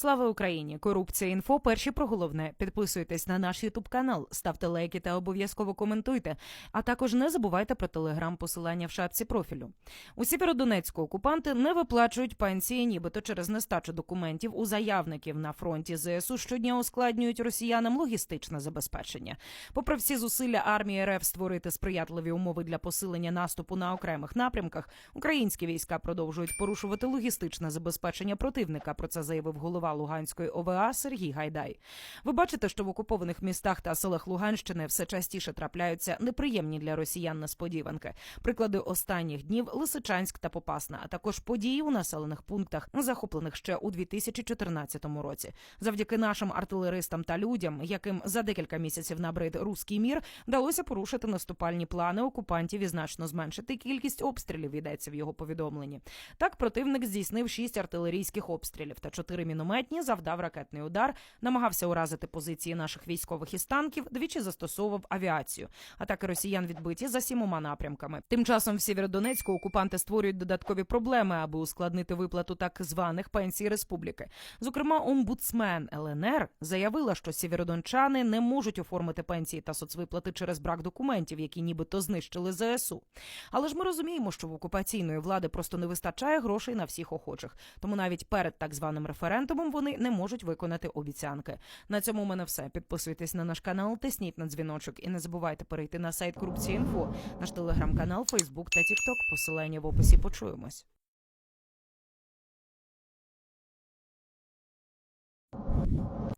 Слава Україні! Корупція інфо. Перші про головне. Підписуйтесь на наш Ютуб канал, ставте лайки та обов'язково коментуйте. А також не забувайте про телеграм посилання в шапці профілю. У Сєвєродонецьку окупанти не виплачують пенсії, нібито через нестачу документів у заявників на фронті ЗСУ щодня ускладнюють росіянам логістичне забезпечення. Попри всі зусилля армії РФ створити сприятливі умови для посилення наступу на окремих напрямках, українські війська продовжують порушувати логістичне забезпечення противника. Про це заявив голова Луганської ОВА Сергій Гайдай. Ви бачите, що в окупованих містах та селах Луганщини все частіше трапляються неприємні для росіян несподіванки. Приклади останніх днів Лисичанськ та Попасна, а також події у населених пунктах, захоплених ще у 2014 році. Завдяки нашим артилеристам та людям, яким за декілька місяців набрид руський мір, вдалося порушити наступальні плани окупантів і значно зменшити кількість обстрілів. Йдеться в його повідомленні. Так, противник здійснив шість артилерійських обстрілів та чотири мінометні, завдав ракетний удар, намагався уразити позиції наших військових із танків, двічі застосовував авіацію. Атаки росіян відбиті за сімома напрямками. Тим часом в Сєвєродонецьку окупанти створюють додаткові проблеми, аби ускладнити виплату так званих пенсій республіки. Зокрема, омбудсмен ЛНР заявила, що сєвєродончани не можуть оформити пенсії та соцвиплати через брак документів, які нібито знищили ЗСУ. Але ж ми розуміємо, що в окупаційної влади просто не вистачає грошей на всіх охочих. Тому навіть перед так званим референдумом вони не можуть виконати обіцянки. На цьому у мене все. Підписуйтесь на наш канал, тисніть на дзвіночок і не забувайте перейти на сайт Корупції.Інфо, наш телеграм-канал, Фейсбук та Тікток. Посилання в описі почуємось.